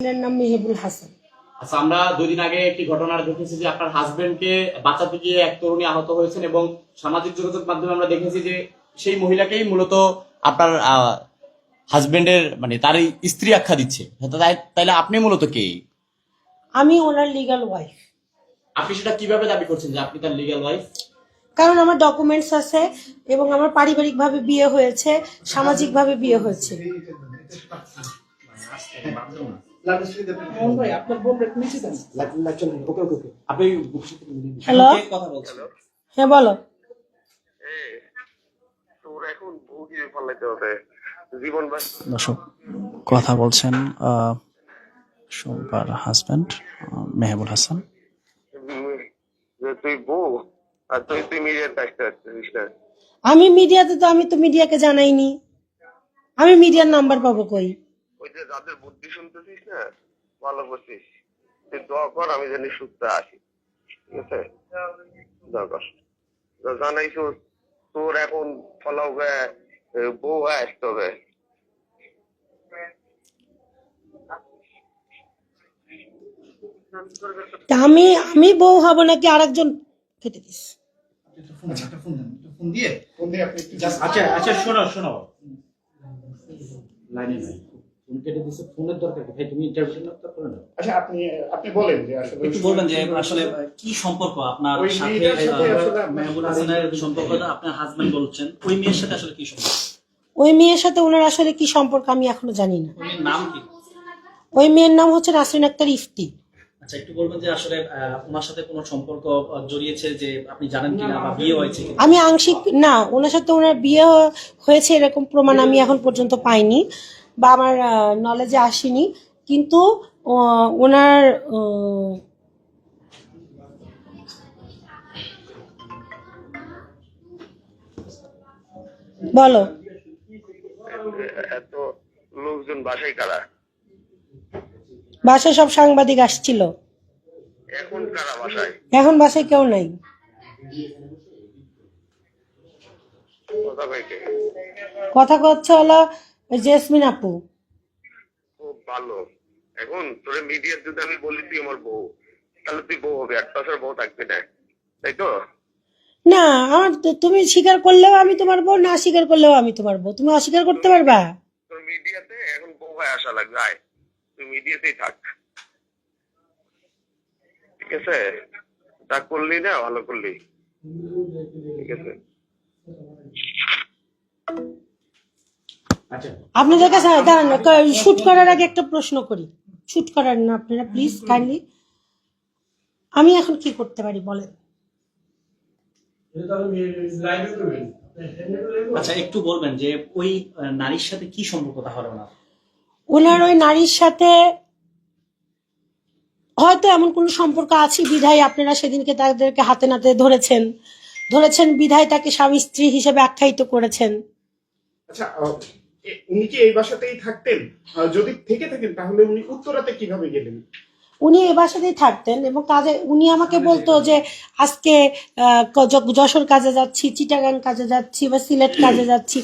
এর নাম মেহেবুল হাসান। আচ্ছা আমরা দুই দিন আগে একটি ঘটনা দেখেছি যে আপনার হাজবেন্ডকে বাঁচাতে গিয়ে এক তরুণী আহত হয়েছেন এবং সামাজিক যোগাযোগ মাধ্যমে আমরা দেখেছি যে সেই মহিলাকেই মূলত আপনার হাজবেন্ডের মানে তার স্ত্রী আখ্যা দিচ্ছে। আপনি মূলত কে? আমি ওনার লিগ্যাল ওয়াইফ আপনি সেটা কীভাবে দাবি করছেন যে আপনি তার লিগ্যাল ওয়াইফ কারণ আমার ডকুমেন্টস আছে এবং আমার পারিবারিকভাবে বিয়ে হয়েছে সামাজিকভাবে বিয়ে হয়েছে। আপনি হ্যালো হ্যাঁ বলো। দর্শক কথা বলছেন আহ, শোভার হাজব্যান্ড মেহবুল হাসান। যে তুই বউ আর তুই তুই মিডিয়ার আমি মিডিয়াতে তো আমি তো মিডিয়াকে জানাইনি। আমি মিডিয়ার নাম্বার পাবো কই? ওই যে যাদের বুদ্ধি শুনতেছিস না ভালো করছিস তুই দোয়া কর আমি জানি সুস্থ আসি ঠিক আছে? দোয়া কর। জানাইছো তোর এখন ফলাও গায়ে বউ হয়ে আসতে হবে। আমি আমি বউ হব নাকি আরেকজন কেটে দিস? আচ্ছা আচ্ছা শোনো শোনো। লাইনে নাই। ফোন কেটে দিছে ফোনের দরকার কি? ভাই তুমি ইন্টারভিউ তো করে নাও। আচ্ছা আপনি আপনি বলেন যে আসলে একটু বলবেন যে আসলে কি সম্পর্ক আপনার ওই সাথে মেয়েটার সাথে আহ, আসলে আপনার- মেহবুল হাসানের সম্পর্কটা আপনার হাজবেন্ড বলছেন ওই মেয়ের সাথে আসলে কি সম্পর্ক? ওই মেয়ের সাথে ওনার আসলে কি সম্পর্ক আমি এখনও জানি না। ওই মেয়ের নাম কি? ওই মেয়ের নাম হচ্ছে নাসরিন আক্তার ইফতি। আচ্ছা একটু বলবেন যে আসলে ওনার সাথে কোনো সম্পর্ক জড়িয়েছে যে আপনি জানেন কিনা বা বিয়ে হয়েছে আমি আংশিক না ওনার সাথে ওনার বিয়ে হয়েছে এরকম প্রমাণ আমি এখন পর্যন্ত পাইনি। বা আমার নলেজে আসেনি। কিন্তু ওনার বলো। এত লোকজন বাসায় কারা? বাসায় সব সাংবাদিক আসছিল। এখন কারা বাসায়? এখন বাসায় কেউ নাই। কথা কথা কচ্ছে হলো ওই জেসমিন আপু। খুব ভালো। এখন তোরে মিডিয়ার যদি আমি বলি তুই আমার বউ তাহলে তুই বউ হবে এক বছর বউ থাকবে না তাই তো? না আমার তুমি স্বীকার করলেও আমি তোমার বউ না স্বীকার করলেও আমি তোমার বউ। তুমি অস্বীকার করতে পারবা? তোর মিডিয়াতে এখন বউ হয়ে আসা লাগবে আয়। তুই মিডিয়াতেই থাক। ঠিক আছে? তা করলি না ভালো করলি। ঠিক আছে? আপনাদের কাছে দাঁড়ান শুট করার আগে একটা প্রশ্ন করি। শুট করার না আপনারা প্লিজ কাইন্ডলি আমি এখন কি করতে পারি বলেন। আচ্ছা একটু বলবেন যে ওই নারীর সাথে কি সম্পর্ক তাহলে ওনার? ওনার ওই নারীর সাথে হয়তো এমন কোনো সম্পর্ক আছে বিধায় আপনারা সেদিনকে তাদেরকে হাতে নাতে ধরেছেন। ধরেছেন বিধায় তাকে স্বামী স্ত্রী হিসেবে আখ্যায়িত করেছেন। আচ্ছা উনি কি এই বাসাতেই থাকতেন? যদি থেকে থাকেন তাহলে উনি উত্তরাতে কীভাবে গেলেন? উনি এ বাসাতেই থাকতেন এবং কাজে উনি আমাকে বলতো যে আজকে যশোর কাজে যাচ্ছি চিটাগাং কাজে যাচ্ছি বা সিলেট কাজে যাচ্ছি।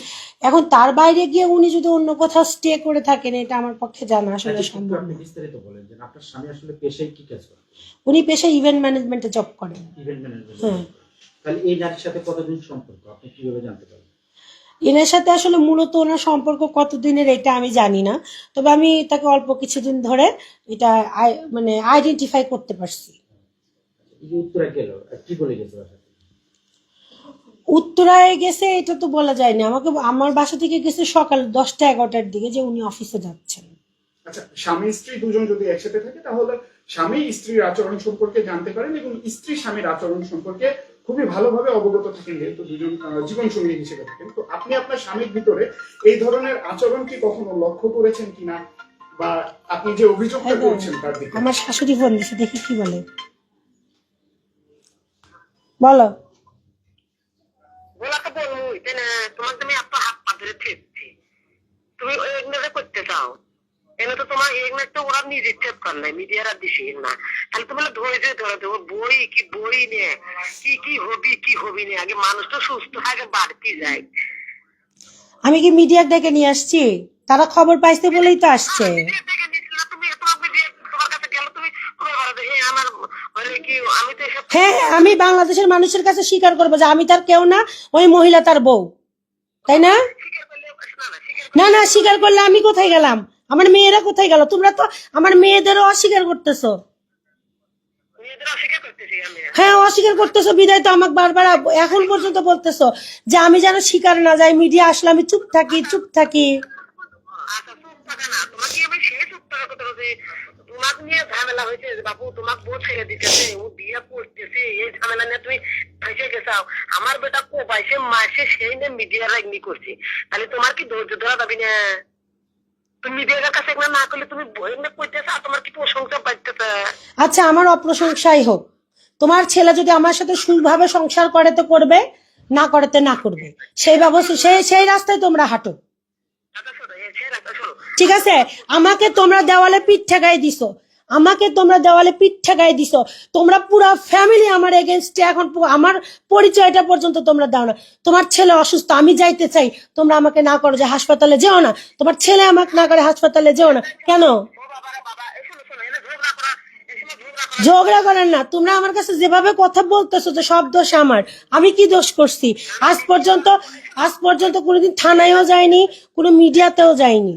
এখন তার বাইরে গিয়ে উনি যদি অন্য কোথাও স্টে করে থাকেন এটা আমার পক্ষে জানা আসলে আচ্ছা, সম্ভব আপনি বিস্তারিত বলেন যে আপনার স্বামী আসলে পেশায় কি কাজ করে? উনি পেশায় ইভেন্ট ম্যানেজমেন্টে জব করেন। ইভেন্ট ম্যানেজমেন্ট হ্যাঁ তাহলে এই নারীর সাথে কতদিন সম্পর্ক? আপনি কীভাবে জানতে পারবেন? এনার সাথে আসলে মূলত ওনার সম্পর্ক কতদিনের এটা আমি জানি না। তবে আমি তাকে অল্প কিছুদিন ধরে এটা মানে আইডেন্টিফাই করতে পারছি। উত্তরায় গেছে এটা তো বলা যায় না। আমাকে আমার বাসা থেকে গেছে সকাল দশটা এগারোটার দিকে যে উনি অফিসে যাচ্ছেন। আচ্ছা স্বামী স্ত্রী দুজন যদি একসাথে থাকে তাহলে স্বামী স্ত্রীর আচরণ সম্পর্কে জানতে পারেন এবং স্ত্রী স্বামীর আচরণ সম্পর্কে খুবই ভালোভাবে অবগত থাকেন যেহেতু দুজন জীবন সঙ্গী হিসেবে থাকেন। তো আপনি আপনার স্বামীর ভিতরে এই ধরনের আচরণ কি কখনো লক্ষ্য করেছেন কিনা? বা আপনি যে অভিযোগটা করছেন তার দিকে? আমার শাশুড়ি ফোন দিছে দেখি কি বলে? বলো। বলা তো বলবই তাই না তোমার তুমি এত হাত পা ধরে ফেলছি তুমি ওই করতে চাও? তো তোমার ওরা নিজে টেপ মিডিয়ারা দিছে না। তাহলে তোমার ধৈর্য ধরে দেবো বই কি বই কি কি হবি কি হবি আগে মানুষ তো সুস্থ থাকে বাড়তি যায়। আমি কি মিডিয়ার ডেকে নিয়ে আসছি? তারা খবর পাইছে বলেই তো আসছে। হ্যাঁ, হ্যাঁ আমি বাংলাদেশের মানুষের কাছে স্বীকার করব যে আমি তার কেউ না ওই মহিলা তার বউ। তাই না? না না স্বীকার করলে আমি কোথায় গেলাম? আমার মেয়েরা কোথায় গেল? তোমরা তো আমার মেয়েদেরও অস্বীকার করতেছো। হ্যাঁ অস্বীকার করতেছো বিদায় তো আমাকে বারবার এখন পর্যন্ত বলতেছো যে আমি যেন স্বীকার না যাই মিডিয়া আসলে আমি চুপ থাকি চুপ থাকি। আচ্ছা তোমাকে নিয়ে ঝামেলা হয়েছে যে বাবু তোমাকে বউ ছেড়ে দিতেছে ও বিয়ে করতেছে এই ঝামেলা নিয়ে তুমি ফেসে গেছাও। আমার বেটা কোপাইছে মাসে সেই নিয়ে মিডিয়ার এগনি করছে। তাহলে তোমার কি ধৈর্য ধরা যাবি না? তুমি মিডিয়ার কাছে এগুলো না করলে তুমি এমনি করতেছে তোমার কি প্রশংসা পাইতেছে আচ্ছা আমার অপ্রশংসাই হোক। তোমার ছেলে যদি আমার সাথে সুভাবে সংসার করে তো করবে না করে তো না করবে সেই ব্যবস্থা সেই সেই রাস্তায় তোমরা হাঁটো। ঠিক আছে? আমাকে তোমরা দেওয়ালে পিঠ ঠেকাই দিছো। আমাকে তোমরা দেওয়ালে পিঠ ঠেকাই দিছো। তোমরা পুরো ফ্যামিলি আমার এগেনস্টে এখন আমার পরিচয়টা পর্যন্ত তোমরা দাও না। তোমার ছেলে অসুস্থ, আমি যাইতে চাই। তোমরা আমাকে না করো যে হাসপাতালে যেও না। তোমার ছেলে আমাকে না করে হাসপাতালে যেও না। কেন? ঝগড়া করেন না। তোমরা আমার কাছে যেভাবে কথা বলতেছো যে সব দোষ আমার। আমি কি দোষ করছি? আজ পর্যন্ত আজ পর্যন্ত কোনোদিন থানায়ও যায়নি কোনো মিডিয়াতেও যায়নি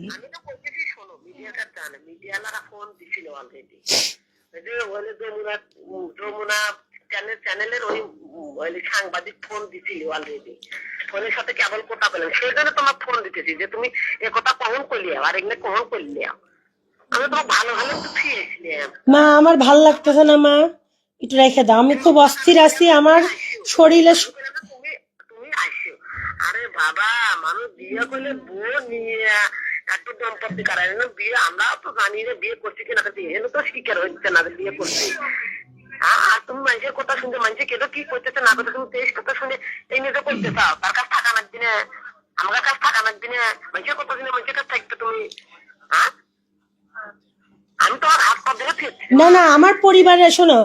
চ্যানেলের ওই সাংবাদিক ফোন দিছিল অলরেডি ফোনের সাথে কেবল কথা বলেন সেই জন্য তোমার ফোন দিতেছি যে তুমি এ কথা কখন করলি আর এগুলো কখন করলি আমি তোমার ভালো ভালো তো ফিরেছিলাম মা আমার ভালো লাগতেছে না মা। একটু রেখে দাও। আমি খুব অস্থির আছি। আমার শরীরে তুমি তুমি আসো আরে বাবা মানুষ বিয়ে করলে বউ নিয়ে একটু দম্পতি বিয়ে আমরা তো জানি না বিয়ে করছি কিনা এখানে তো স্বীকার হচ্ছে না বিয়ে করছি। আর তুমি মানুষের কথা শুনতে মানুষের কেটো কি করতেছে না করতেছে তুমি তেইশ কথা শুনে এই নিয়ে করতে চাও তার কাছে থাকা না দিনে আমার কাছে থাকা না দিনে মানুষের কথা শুনে মানুষের কাছে থাকতে তুমি। হ্যাঁ আমি তোমার হাত পা ধরে না। না আমার পরিবারে শোনো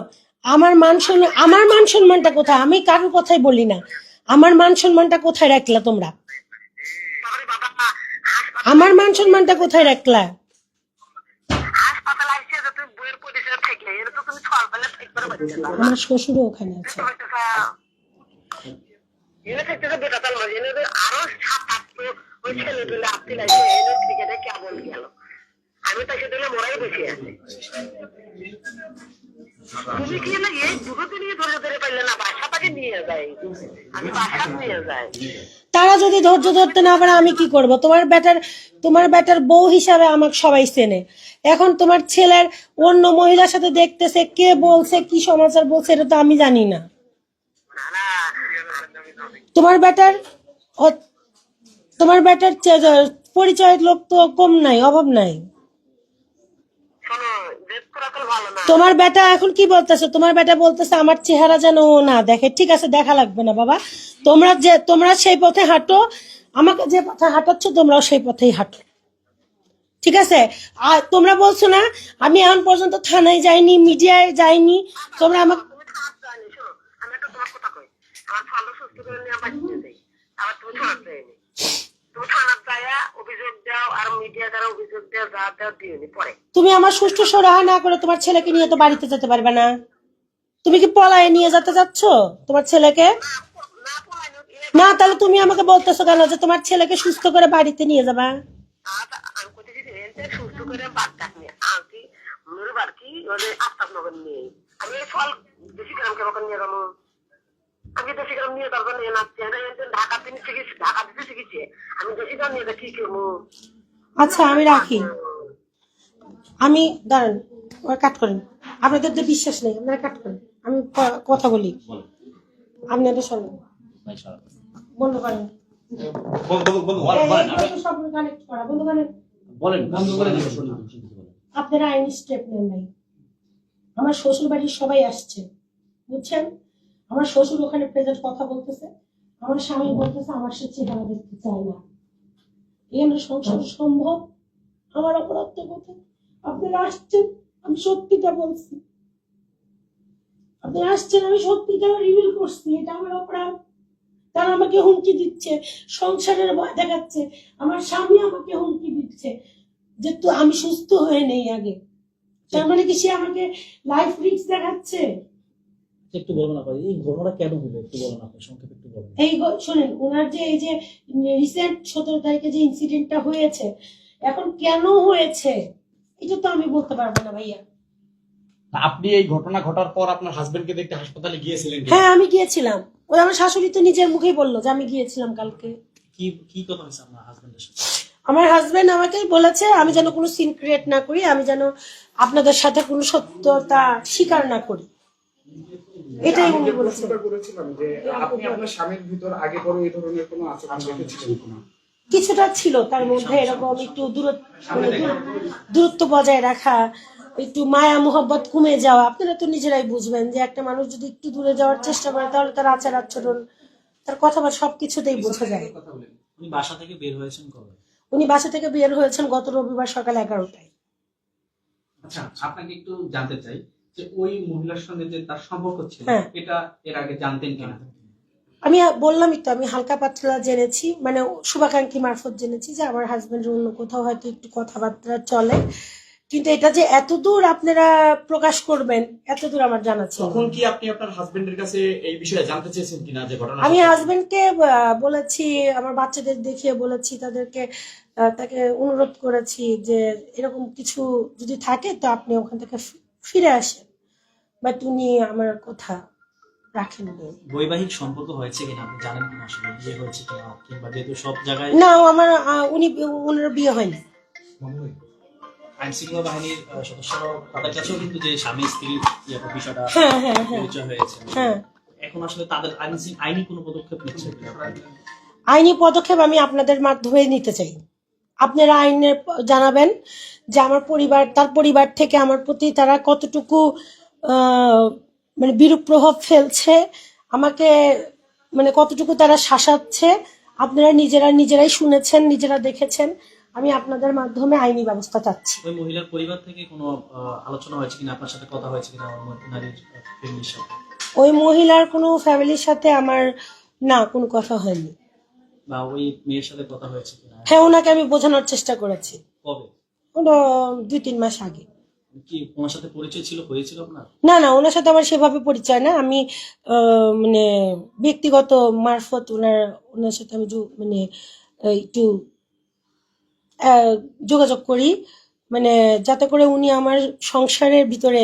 আমার মান সম্মান আমার মান সম্মানটা কোথায়? আমি কারোর কথাই বলি না। আমার মান সম্মানটা কোথায় রাখলা তোমরা? বাবা আমার মান সম্মানটা কোথায় রাখলা? আমার শ্বশুরও ওখানে আছে। গেল। আমি তো সেটা মোড়াই বসে আছি। তুমি কি নিয়ে ধরে ধরে না বাসা তাকে নিয়ে আমি বাসা নিয়ে যাই। তারা যদি ধৈর্য ধরতে না পারে, আমি কি করব? তোমার ব্যাটার তোমার ব্যাটার বউ হিসাবে আমাকে সবাই চেনে। এখন তোমার ছেলের অন্য মহিলার সাথে দেখতেছে, কে বলছে, কি সমাচার বলছে, এটা তো আমি জানি না। তোমার ব্যাটার তোমার ব্যাটার পরিচয়ের লোক তো কম নাই, অভাব নাই শোনো জেদ করা তো ভালো না তোমার বেটা এখন কি বলতেছে? তোমার বেটা বলতেছে, আমার চেহারা যেন ও না দেখে। ঠিক আছে, দেখা লাগবে না, বাবা। তোমরা যে, তোমরা সেই পথে হাঁটো। আমাকে যে পথে হাঁটাচ্ছ, তোমরাও সেই পথেই হাঁটো। ঠিক আছে? আর তোমরা বলছো না, আমি এখন পর্যন্ত থানায় যাইনি, মিডিয়ায় যাইনি। তোমরা আমাকে আমার তুমি আমার সুষ্ঠু সরাহা না করে তোমার ছেলেকে নিয়ে তো বাড়িতে যেতে পারবে না। তুমি কি পলায়ে নিয়ে যেতে যাচ্ছ তোমার ছেলেকে? না তাহলে তুমি আমাকে বলতেছো কেন যে তোমার ছেলেকে সুস্থ করে বাড়িতে নিয়ে যাবা? রেলতে সুস্থ করে আমি ফল বেশি গ্রাম কে নিয়ে গেল। নিয়ে নাচছি। ঢাকা তিনি শিখেছি ঢাকা দিতে শিখেছি। আমি দেশি নিয়ে কি করব আচ্ছা আমি রাখি। আমি দাঁড়ান ওরা কাট করেন। আপনাদের তো বিশ্বাস নেই আপনারা কাট করেন। আমি কথা বলি। আপনাদের শোনেন বন্ধ করেন। আপনারা আইনি স্টেপ নেন নাই। আমার শ্বশুর বাড়ির সবাই আসছে। বুঝছেন? আমার শ্বশুর ওখানে প্রেজেন্ট কথা বলতেছে, আমার স্বামী বলতেছে, আমার সে চেহারা দেখতে চায় না। এখানে সংসার সম্ভব? আমার অপরাধটা কোথায় আপনারা আসছেন, আমি সত্যিটা বলছি। আপনারা আসছেন, আমি সত্যিটা রিভিল করছি, এটা আমার অপরাধ। তারা আমাকে হুমকি দিচ্ছে, সংসারের ভয় দেখাচ্ছে, আমার স্বামী আমাকে হুমকি দিচ্ছে, যে তো আমি সুস্থ হয়ে নেই আগে। তার মানে কি সে আমাকে লাইফ রিস্ক দেখাচ্ছে? একটু বলবেন আপনার এই ঘটনাটা কেন হলো? একটু বলেন আপনি সংক্ষেপে একটু বলেন। এই গ- শোনেন ওনার যে এই যে রিসেন্ট সতেরো তারিখে যে ইনসিডেন্টটা হয়েছে এখন কেন হয়েছে? এটা তো আমি বলতে পারব না ভাইয়া। আপনি এই ঘটনা ঘটার পর আপনার হাজবেন্ডকে দেখতে হাসপাতালে গিয়েছিলেন হ্যাঁ আমি গিয়েছিলাম। ওই আমার শাশুড়ি তো নিজের মুখেই বলল যে আমি গিয়েছিলাম কালকে। কি কি কথা হয়েছে আপনার হাজবেন্ডের সাথে? আমার হাজবেন্ড আমাকে বলেছে আমি যেন কোনো সিন ক্রিয়েট না করি আমি যেন আপনাদের সাথে কোনো সত্যতা স্বীকার না করি। এটাই আমি উনি বলেছেন প্রশ্নটা করেছিলাম যে আপনি আপনার স্বামীর ভিতর আগে পরে এই ধরনের কোনো আচরণ দেখেছিলেন কিনা? কিছুটা ছিল তার মধ্যে এরকম একটু দূরত্ব মানে দূরত্ব বজায় রাখা একটু মায়া মোহব্বত কমে যাওয়া আপনারা তো নিজেরাই বুঝবেন যে একটা মানুষ যদি একটু দূরে যাওয়ার চেষ্টা করে তাহলে তার আচার আচরণ তার কথাবার্তা সবকিছুতেই বোঝা যায়। উনি বাসা থেকে বের হয়েছেন কবে? উনি বাসা থেকে বের হয়েছেন গত রবিবার সকাল এগারোটায়। আচ্ছা আপনাকে একটু জানতে চাই যে ওই মহিলার সঙ্গে যে তার সম্পর্ক ছিল হ্যাঁ। এটা এর আগে জানতেন কিনা? আমি বললামই তো আমি হালকা পাতলা জেনেছি মানে শুভাকাঙ্ক্ষী মারফত জেনেছি যে আমার হাজবেন্ড অন্য কোথাও হয়তো একটু কথাবার্তা চলে। কিন্তু এটা যে এত দূর আপনারা প্রকাশ করবেন এত দূর আমার জানা ছিল তখন কি আপনি আপনার হাজবেন্ডের কাছে এই বিষয়ে জানতে চেয়েছেন কিনা যে ঘটনা আমি হাজবেন্ডকে বলেছি আমার বাচ্চাদের দেখিয়ে বলেছি তাদেরকে আহ, তাকে অনুরোধ করেছি যে এরকম কিছু যদি থাকে তো আপনি ওখান থেকে ফিরে আসেন বাট উনি আমার কথা রাখেননি বৈবাহিক সম্পর্ক হয়েছে কিনা আপনি জানেন কিনা? আসলে বিয়ে হয়েছে কিনা? কিংবা যেহেতু সব জায়গায় না আমার আহ, উনি ওনার বিয়ে হয়নি। আইন শৃঙ্খলা বাহিনীর আহ, সদস্যরা তাদের কাছেও কিন্তু যে স্বামী স্ত্রীর ইয়ে বিষয়টা হ্যাঁ হ্যাঁ হ্যাঁ। পরিচয় হয়েছে। হ্যাঁ। এখন আসলে তাদের আইন শৃঙ্খ- আইনি কোনো পদক্ষেপ নিচ্ছে কিনা? আইনি পদক্ষেপ আমি আপনাদের মাধ্যমে নিতে চাই। আপনারা আইনের জানাবেন যে আমার পরিবার তার পরিবার থেকে আমার প্রতি তারা কতটুকু আহ, মানে বিরূপ প্রভাব ফেলছে আমাকে মানে কতটুকু তারা শাসাচ্ছে আপনারা নিজেরা নিজেরাই শুনেছেন নিজেরা দেখেছেন আমি আপনাদের মাধ্যমে আইনি ব্যবস্থা চাচ্ছি। ওই মহিলার পরিবার থেকে কোনো আলোচনা হয়েছে কিনা? আপনার সাথে কথা হয়েছে কিনা? নারীর ফ্যামিলির সাথে? ওই মহিলার কোনো ফ্যামিলির সাথে আমার না কোনো কথা হয়নি। বা ওই মেয়ের সাথে কথা হয়েছে কিনা? হ্যাঁ ওনাকে আমি বোঝানোর চেষ্টা করেছি। কবে? কোনো দুই তিন মাস আগে। কি ওনার সাথে পরিচয় ছিল হয়েছিল আপনার? না না ওনার সাথে আমার সেভাবে পরিচয় না। আমি আহ, মানে ব্যক্তিগত মারফত ওনার ওনার সাথে আমি মানে একটু যোগাযোগ করি। মানে যাতে করে উনি আমার সংসারের ভিতরে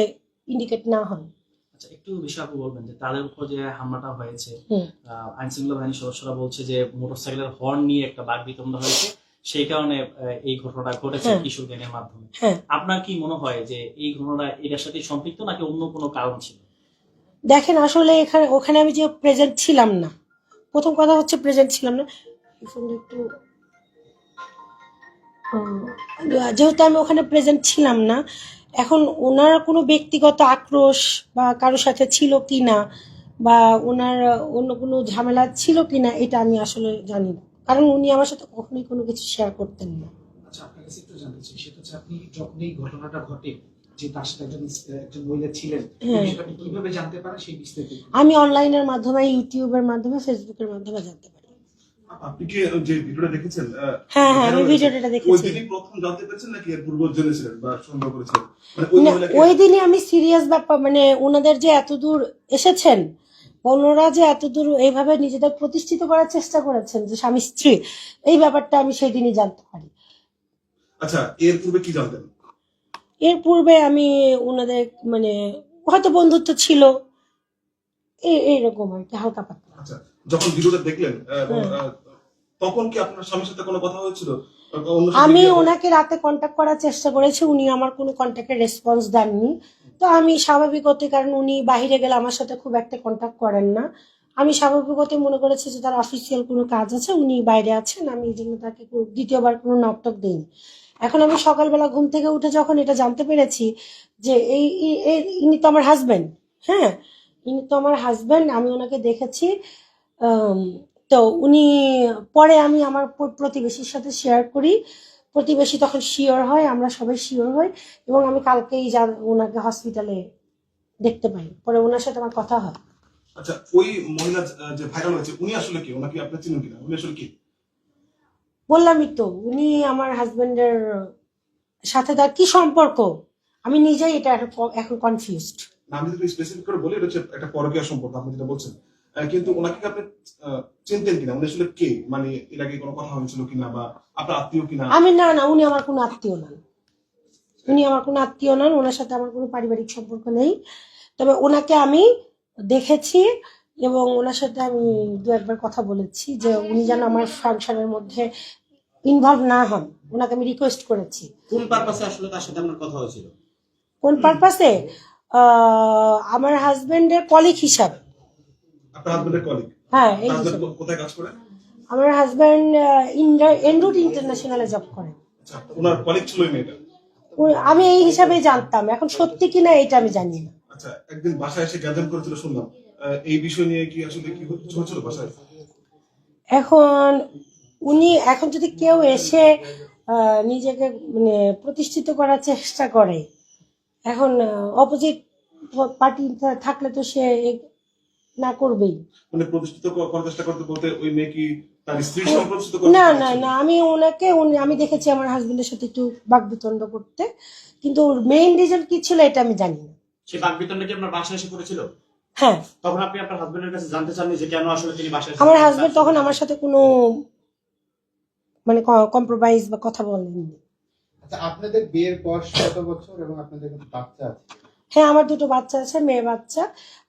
ইন্ডিকেট না হন। আচ্ছা একটু বিষয় আপনি বলবেন যে তাদের উপর যে হামলাটা হয়েছে আইন শৃঙ্খলা বাহিনীর সদস্যরা বলছে যে মোটরসাইকেলের হর্ন নিয়ে একটা বাঘ বিতণ্ডা হয়েছে। সেই কারণে এই ঘটনাটা ঘটেছে হ্যাঁ। কিশোর গ্যাংয়ের মাধ্যমে। হ্যাঁ। আপনার কি মনে হয় যে এই ঘটনাটা এটার সাথে সম্পৃক্ত নাকি অন্য কোনো কারণ ছিল? দেখেন আসলে এখানে ওখানে আমি যে প্রেজেন্ট ছিলাম না। প্রথম কথা হচ্ছে প্রেজেন্ট ছিলাম না। একটু যেহেতু আমি ওখানে প্রেজেন্ট ছিলাম না এখন ওনার কোনো ব্যক্তিগত আক্রোশ বা কারোর সাথে ছিল কি না বা ওনার অন্য কোনো ঝামেলা ছিল কি না এটা আমি আসলে জানি না। কারণ উনি আমার সাথে কখনোই কোনো কিছু শেয়ার করতেন না। আচ্ছা আপনার কাছে একটু জানতে চাই সেটা হচ্ছে আপনি যখন এই ঘটনাটা ঘটে যে তার সাথে একজন একজন মহিলা ছিলেন এই হ্যাঁ। বিষয়টা আপনি কীভাবে জানতে পারেন সেই বিস্তারিত আমি অনলাইনের মাধ্যমে ইউটিউবের মাধ্যমে ফেসবুকের মাধ্যমে জানতে পারি। আপনি কি যে ভিডিওটা দেখেছেন হ্যাঁ হ্যাঁ আমি ভিডিওটা দেখেছি। প্রথম জানতে পেরেছেন নাকি এর পূর্ব জেনেছিলেন বা সন্দেহ করেছিলেন? ওই না, মহিলাকে দিনই আমি সিরিয়াস ব্যাপার মানে ওনাদের যে এত দূর এসেছেন ওনারা যে এত দূর এইভাবে নিজেদের প্রতিষ্ঠিত করার চেষ্টা করেছেন যে স্বামী স্ত্রী এই ব্যাপারটা আমি সেই দিনই জানতে পারি। আচ্ছা এর পূর্বে কি জানতেন? এর পূর্বে আমি ওনাদের মানে হয়তো বন্ধুত্ব ছিল। এই এইরকম আর কি হালকা পাতলা। আচ্ছা যখন ভিডিওটা দেখলেন। আহ, তখন কি আপনার স্বামীর সাথে কোনো কথা হয়েছিল? আমি ওনাকে রাতে কন্ট্যাক্ট করার চেষ্টা করেছি উনি আমার কোনো কন্ট্যাক্টের রেসপন্স দেননি। তো আমি স্বাভাবিকতই কারণ উনি বাইরে গেলে আমার সাথে খুব একটা কন্ট্যাক্ট করেন না। আমি স্বাভাবিকতই মনে করেছি যে তার অফিসিয়াল কোনো কাজ আছে উনি বাইরে আছেন আমি এই জন্য তাকে দ্বিতীয়বার কোনো নকটক দিইনি। এখন আমি সকালবেলা ঘুম থেকে উঠে যখন এটা জানতে পেরেছি যে এই ইনি তো আমার হাজবেন্ড হ্যাঁ? ইনি তো আমার হাজবেন্ড আমি ওনাকে দেখেছি তো উনি পরে আমি আমার প্রতিবেশীর সাথে শেয়ার করি। প্রতিবেশী তখন শিওর হয় আমরা সবাই শিওর হই এবং আমি কালকেই যা ওনাকে হসপিটালে দেখতে পাই। পরে ওনার সাথে আমার কথা হয়। আচ্ছা ওই মহিলা যে ভাইরাল হয়েছে উনি আসলে কি? ওনাকে আপনি চিনেন কিনা? উনি আসলে কি? বললামই তো উনি আমার হাজবেন্ডের সাথে তার কি সম্পর্ক? আমি নিজেই এটা এখন- কনফিউজড আমি যদি স্পেসিফিক করে বলি এটা হচ্ছে একটা পরকীয়া সম্পর্ক আপনি যেটা বলছেন। কিন্তু ওনাকে আপনি চিনতেন কিনা? উনি আসলে কে? মানে এর আগে কোনো কথা হয়েছিল কিনা বা আপনার আত্মীয় কিনা? আমি না না উনি আমার কোনো আত্মীয় নন উনি আমার কোনো আত্মীয় নন ওনার সাথে আমার কোনো পারিবারিক সম্পর্ক নেই। তবে ওনাকে আমি দেখেছি এবং ওনার সাথে আমি দু একবার কথা বলেছি যে উনি যেন আমার ফাংশনের মধ্যে ইনভলভ না হন। ওনাকে আমি রিকোয়েস্ট করেছি। কোন পারপাসে আসলে তার সাথে আপনার কথা হয়েছিল? কোন পারপাসে আমার হাজবেন্ডের কলিগ হিসাবে। আপনার হাজবেন্ডের কলিগ হ্যাঁ কোথায় কাজ করে? আমার হাজবেন্ড এনরুট ইন্টারন্যাশনালে জব করে। আচ্ছা ওনার কলিগ ছিল ওই মেয়েটা? আমি এই হিসাবে জানতাম। এখন সত্যি কিনা এটা আমি জানি না। আচ্ছা একদিন বাসায় এসে গ্যাদাম করেছিল শুনলাম। এই বিষয় নিয়ে কি আসলে কি হচ্ছিল বাসায়? এখন উনি এখন যদি কেউ এসে নিজেকে মানে প্রতিষ্ঠিত করার চেষ্টা করে এখন অপোজিট পার্টি থাকলে তো সে না করবেই। মানে প্রতিষ্ঠিত করার চেষ্টা করতে বলতে ওই মেয়ে কি তার প্রতিষ্ঠিত করতে না না না আমি ওনাকে উনি- আমি দেখেছি আমার হাজবেন্ডের সাথে একটু বাকবিতণ্ড করতে। কিন্তু ওর মেইন রিজন কি ছিল এটা আমি জানি না। সেই বাকবিতণ্ডা কি আপনার বাসায় এসে করেছিল? হ্যাঁ। তখন আপনি আপনার হাজবেন্ডের কাছে জানতে চাননি যে কেন আসলে তিনি বাসায় এসে- আমার হাজবেন্ড তখন আমার সাথে কোনো মানে কম্প্রোমাইজ বা কথা বলেননি। আচ্ছা আপনাদের বিয়ের বয়স কত বছর এবং আপনাদের বাচ্চা আছে? হ্যাঁ আমার দুটো বাচ্চা আছে মেয়ে বাচ্চা।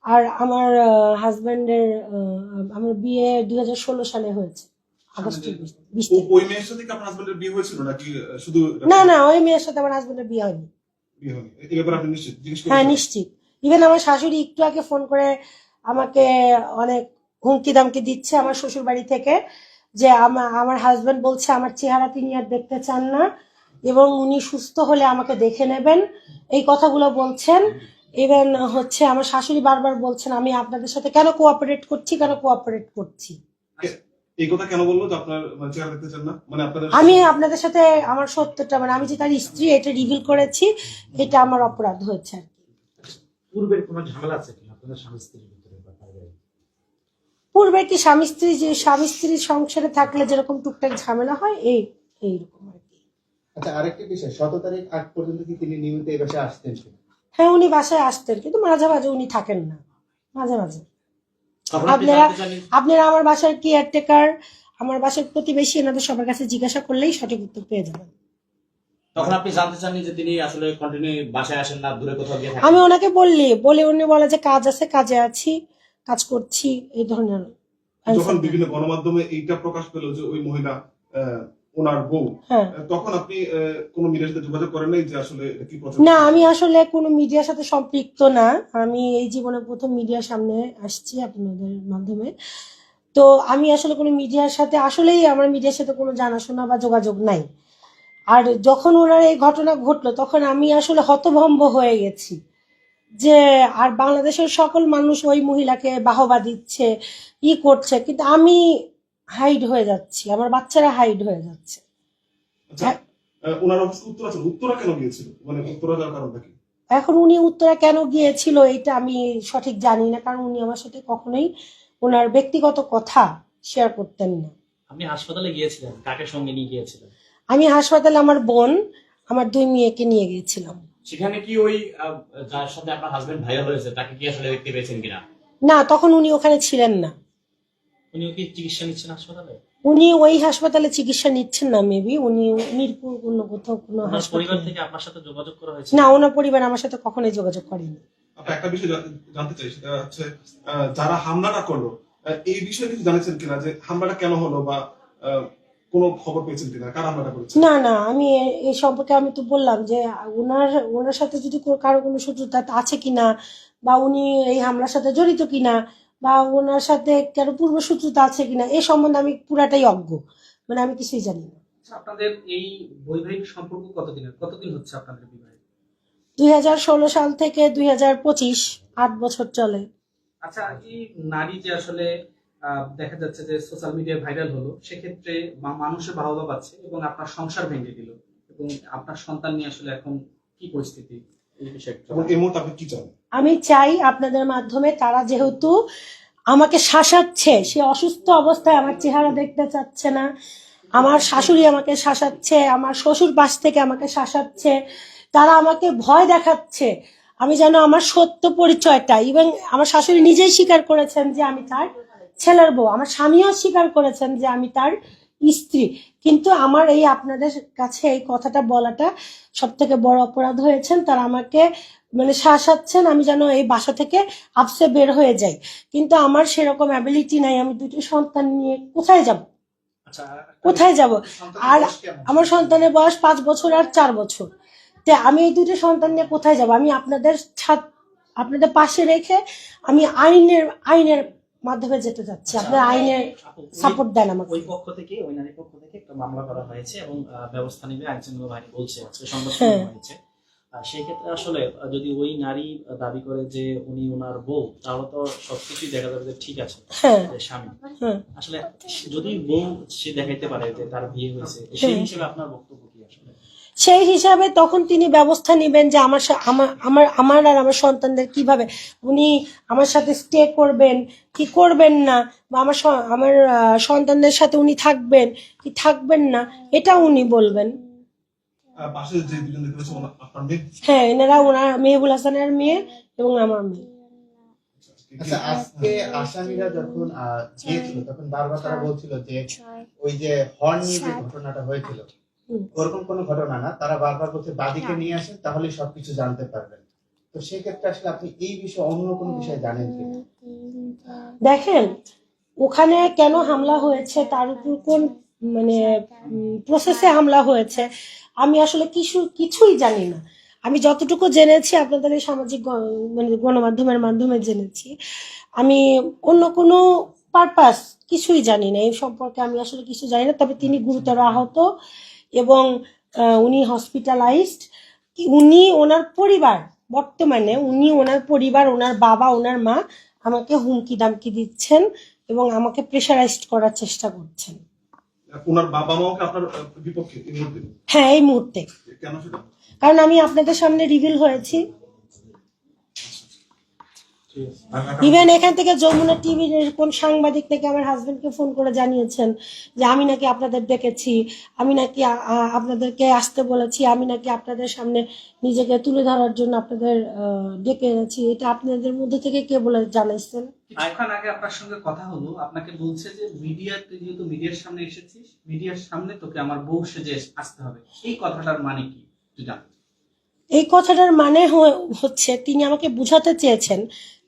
আর আমার হাজবেন্ডের আমার বিয়ে দুই হাজার ষোলো সালে হয়েছে। ওই মেয়ের সাথে কি আপনার হাজবেন্ডের বিয়ে হয়েছিল নাকি শুধু না না ওই মেয়ের সাথে আমার হাজবেন্ডের বিয়ে হয়নি। আপনি নিশ্চিত হ্যাঁ নিশ্চিত। ইভেন আমার শাশুড়ি একটু আগে ফোন করে আমাকে অনেক হুমকি দামকি দিচ্ছে আমার শ্বশুর বাড়ি থেকে যে আমা- আমার হাজবেন্ড বলছে আমার চেহারা তিনি আর দেখতে চান না। এবং উনি সুস্থ হলে আমাকে দেখে নেবেন। এই কথাগুলো বলছেন। ইভেন হচ্ছে আমার শাশুড়ি বারবার বলছেন আমি আপনাদের সাথে কেন কোঅপারেট করছি কেন কোঅপারেট করছি? এই কথা কেন বলল যে আপনার মানে চেহারা দেখতে চান না? মানে আপনাদের আমি আপনাদের সাথে আমার সত্যটা মানে আমি যে তার স্ত্রী এটা রিভিল করেছি এটা আমার অপরাধ হয়েছে আর কি। পূর্বের কোনো ঝামেলা আছে কিনা আপনাদের স্বামী স্ত্রীর ভিতরে পূর্বে কি স্বামী স্ত্রী যে স্বামী স্ত্রীর সংসারে থাকলে যেরকম টুকটাক ঝামেলা হয় এই এইরকম আর কি। আচ্ছা আরেকটি বিষয় শত তারিখ আগ পর্যন্ত কি তিনি নিয়মিত এই বাসায় আসতেন হ্যাঁ উনি বাসায় আসতেন কিন্তু মাঝে মাঝে উনি থাকেন না মাঝে মাঝে। আপনারা আপনারা আমার বাসার কেয়ারটেকার আমার বাসার প্রতিবেশী এনাদের সবার কাছে জিজ্ঞাসা করলেই সঠিক উত্তর পেয়ে যাবেন। তখন আপনি জানতে চাননি যে তিনি আসলে কন্টিনিউ বাসায় আসেন না দূরে কোথাও গিয়ে আমি ওনাকে বললি বলে উনি বলে যে কাজ আছে কাজে আছি কাজ করছি এই ধরনের যখন বিভিন্ন গণমাধ্যমে এইটা প্রকাশ পেল যে ওই মহিলা ওনার বউ হ্যাঁ। তখন আপনি কোনো মিডিয়ার সাথে যোগাযোগ করেন নাই যে আসলে কি না আমি আসলে কোনো মিডিয়ার সাথে সম্পৃক্ত না। আমি এই জীবনে প্রথম মিডিয়ার সামনে আসছি আপনাদের মাধ্যমে। তো আমি আসলে কোনো মিডিয়ার সাথে আসলেই আমার মিডিয়ার সাথে কোনো জানাশোনা বা যোগাযোগ নাই। আর যখন ওনার এই ঘটনা ঘটলো তখন আমি আসলে হতভম্ব হয়ে গেছি। যে আর বাংলাদেশের সকল মানুষ ওই মহিলাকে বাহবা দিচ্ছে ই করছে। কিন্তু আমি হাইড হয়ে যাচ্ছি। আমার বাচ্চারা হাইড হয়ে যাচ্ছে। আচ্ছা ওনার অফিস উত্তরা ছিল উত্তরা কেন গিয়েছিল? মানে উত্তরা যাওয়ার কারণটা কি? এখন উনি উত্তরা কেন গিয়েছিল এটা আমি সঠিক জানি না কারণ উনি আমার সাথে কখনোই ওনার ব্যক্তিগত কথা শেয়ার করতেন না। আপনি হাসপাতালে গিয়েছিলেন? কাকে সঙ্গে নিয়ে গিয়েছিলেন? আমি হাসপাতালে আমার বোন আমার দুই মেয়েকে নিয়ে গিয়েছিলাম। সেখানে কি ওই যার সাথে আপনার হাজবেন্ড ভাইরাল হয়েছে তাকে কি আসলে দেখতে পেয়েছেন কিনা? না তখন উনি ওখানে ছিলেন না। উনিও কি চিকিৎসা নিচ্ছেন হাসপাতালে? উনি ওই হাসপাতালে চিকিৎসা নিচ্ছেন না মেবি উনি মিরপুর কোনো কোথাও কোনো পরিবার থেকে আপনার সাথে যোগাযোগ করা হয়েছে? না ওনার পরিবার আমার সাথে কখনোই যোগাযোগ করেনি। আপনি একটা বিষয় জানতে- চাই সেটা হচ্ছে যারা হামলাটা করল এই বিষয়ে কিছু জানিয়েছেন কিনা যে হামলাটা কেন হলো বা কোনো খবর পেয়েছেন কিনা? কারা হামলাটা করেছে না না আমি এই সম্পর্কে আমি তো বললাম যে ওনার ওনার সাথে যদি কারও কোনো শত্রুতা আছে কিনা বা উনি এই হামলার সাথে জড়িত কিনা বা ওনার সাথে কারও পূর্ব শত্রুতা আছে কিনা এই সম্বন্ধে আমি পুরাটাই অজ্ঞ। মানে আমি কিছুই জানি না। আচ্ছা, আপনাদের এই বৈবাহিক সম্পর্ক কতদিনের? কতদিন হচ্ছে আপনাদের বিবাহ? দুই হাজার ষোলো সাল থেকে দুই হাজার পঁচিশ আট বছর চলে। আচ্ছা এই নারী যে আসলে আহ, দেখা যাচ্ছে যে সোশ্যাল মিডিয়ায় ভাইরাল হলো সেক্ষেত্রে মা- মানুষের বাহবা পাচ্ছে এবং আপনার সংসার ভেঙে দিল। এবং আপনার সন্তান নিয়ে আসলে এখন কি পরিস্থিতি? এই বিষয়টা এবং এই মুহূর্তে আপনি কি চান? আমি চাই আপনাদের মাধ্যমে তারা যেহেতু আমাকে শাসাচ্ছে, সে অসুস্থ অবস্থায় আমার চেহারা দেখতে চাচ্ছে না, আমার শাশুড়ি আমাকে শাসাচ্ছে, আমার শ্বশুর পাশ থেকে আমাকে শাসাচ্ছে, তারা আমাকে ভয় দেখাচ্ছে, আমি যেন আমার সত্য পরিচয়টা এবং আমার শাশুড়ি নিজেই স্বীকার করেছেন যে আমি তার ছেলের বউ, আমার স্বামীও স্বীকার করেছেন যে আমি তার স্ত্রী, কিন্তু আমার এই আপনাদের কাছে এই কথাটা বলাটা সব থেকে বড় অপরাধ হয়েছেন, তারা আমাকে মানে শাসাচ্ছেন আমি যেন এই বাসা থেকে আপসে বের হয়ে যাই। কিন্তু আমার সেরকম অ্যাবিলিটি নাই আমি দুটো সন্তান নিয়ে কোথায় যাব? আচ্ছা কোথায় যাব? আর আমার সন্তানের বয়স পাঁচ বছর আর চার বছর। তে আমি এই দুটো সন্তান নিয়ে কোথায় যাব? আমি আপনাদের ছাদ আপনাদের পাশে রেখে আমি আইনের আইনের মাধ্যমে যেতে চাচ্ছি আপনার আইনের সাপোর্ট দেন আমাকে। ওই পক্ষ থেকে ওই নারীর পক্ষ থেকে একটা মামলা করা হয়েছে এবং ব্যবস্থা নেবে আইনশৃঙ্খলা বাহিনী বলছে আজকে সংবাদ হ্যাঁ। হয়েছে। সেই ক্ষেত্রে আসলে যদি ওই নারী দাবি করে যে উনি ওনার বউ তাহলে তো সবকিছুই দেখা যাবে যে ঠিক আছে হ্যাঁ। স্বামী। হ্যাঁ। আসলে যদি বউ সে দেখাইতে পারে যে তার বিয়ে হয়েছে সেই হ্যাঁ। হিসেবে আপনার বক্তব্য কি আসলে? সেই হিসাবে তখন তিনি ব্যবস্থা নেবেন যে আমার আমার আমার আমার আর আমার সন্তানদের কীভাবে উনি আমার সাথে স্টে করবেন কি করবেন না বা আমার আমার সন্তানদের সাথে উনি থাকবেন কি থাকবেন না এটা উনি বলবেন। পাশে যে দুজন দেখতে পাচ্ছি আপনার মেয়ে হ্যাঁ এনারা ওনার মেহবুল হাসানের মেয়ে এবং আমার মেয়ে। আচ্ছা আজকে আসামিরা যখন গিয়েছিল তখন বারবার তারা বলছিল যে ওই যে হর্ন নিয়ে যে ঘটনাটা হয়েছিল ওরকম কোনো ঘটনা না তারা বারবার বলছে বাদীকে নিয়ে আসেন তাহলে সবকিছু জানতে পারবেন। তো সেক্ষেত্রে আসলে আপনি এই বিষয়ে অন্য কোনো বিষয়ে জানেন কিনা? দেখেন ওখানে কেন হামলা হয়েছে তার উপর কোন মানে প্রসেসে হামলা হয়েছে আমি আসলে কিছু, কিছুই জানি না। আমি যতটুকু জেনেছি, আপনাদের এই সামাজিক মানে গণমাধ্যমের মাধ্যমে জেনেছি, আমি অন্য কোনো পারপাস কিছুই জানি না। এই সম্পর্কে আমি আসলে কিছু জানি না, তবে তিনি গুরুতর আহত এবং উনি হসপিটালাইজড উনি ওনার পরিবার, বর্তমানে উনি ওনার পরিবার, ওনার বাবা, ওনার মা আমাকে হুমকি দামকি দিচ্ছেন এবং আমাকে প্রেশারাইজড করার চেষ্টা করছেন। ওনার বাবা মাও কি আপনার বিপক্ষে এই মুহূর্তে? হ্যাঁ এই মুহূর্তে। কেন সেটা? কারণ আমি আপনাদের সামনে রিভিল হয়েছি। ইভেন এখান থেকে যমুনা টিভির কোন সাংবাদিক নাকি আমার হাজবেন্ডকে ফোন করে জানিয়েছেন যে আমি নাকি আপনাদের ডেকেছি আমি নাকি আপনাদেরকে আসতে বলেছি আমি নাকি আপনাদের সামনে নিজেকে তুলে ধরার জন্য আপনাদের ডেকে এনেছি। এটা আপনাদের মধ্যে থেকে কে বলে জানাইছেন? কিছুক্ষণ আগে আপনার সঙ্গে কথা হলো। আপনাকে বলছে যে মিডিয়াতে যেহেতু মিডিয়ার সামনে এসেছিস মিডিয়ার সামনে তোকে আমার বউ সেজে আসতে হবে। এই কথাটার মানে কি? তুই জান এই কথাটার মানে হ- হচ্ছে তিনি আমাকে বুঝাতে চেয়েছেন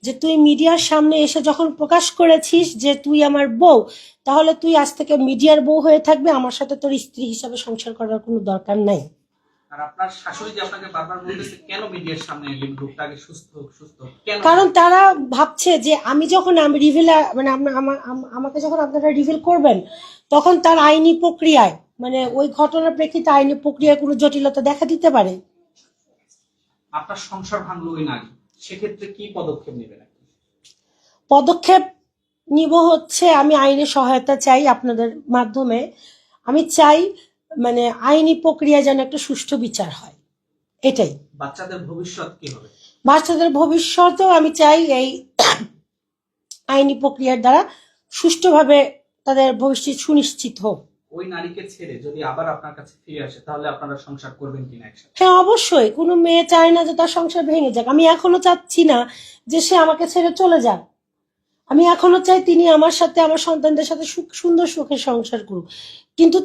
যে তুই মিডিয়ার সামনে এসে যখন প্রকাশ করেছিস যে তুই আমার বউ তাহলে তুই আজ থেকে মিডিয়ার বউ হয়ে থাকবে আমার সাথে তোর স্ত্রী হিসাবে সংসার করার কোনো দরকার নাই। কারণ তারা ভাবছে যে আমি যখন আমি রিভিল মানে আমাকে যখন আপনারা রিভিল করবেন তখন তার আইনি প্রক্রিয়ায় মানে ওই ঘটনার প্রেক্ষিতে আইনি প্রক্রিয়ায় কোনো জটিলতা দেখা দিতে পারে। আপনার সংসার ভাঙলো ওই নারী সেক্ষেত্রে কি পদক্ষেপ নেবেন? পদক্ষেপ নিব হচ্ছে আমি আইনের সহায়তা চাই আপনাদের মাধ্যমে। আমি চাই মানে আইনি প্রক্রিয়া যেন একটা সুষ্ঠু বিচার হয়। এটাই। বাচ্চাদের ভবিষ্যৎ কি হবে? বাচ্চাদের ভবিষ্যতেও আমি চাই এই আইনি প্রক্রিয়ার দ্বারা সুষ্ঠুভাবে তাদের ভবিষ্যৎ সুনিশ্চিত হোক। ওই নারীকে ছেড়ে যদি আবার আপনার কাছে ফিরে আসে, তাহলে আপনারা সংসার করবেন কিনা একসাথে? হ্যাঁ অবশ্যই। কোনো মেয়ে চায় না যে তার সংসার ভেঙে যাক। আমি এখনও চাচ্ছি না যে সে আমাকে ছেড়ে চলে যাক। আমি এখনও চাই তিনি আমার সাথে, আমার সন্তানদের সাথে সুখ, সুন্দর সুখে সংসার করুক। কিন্তু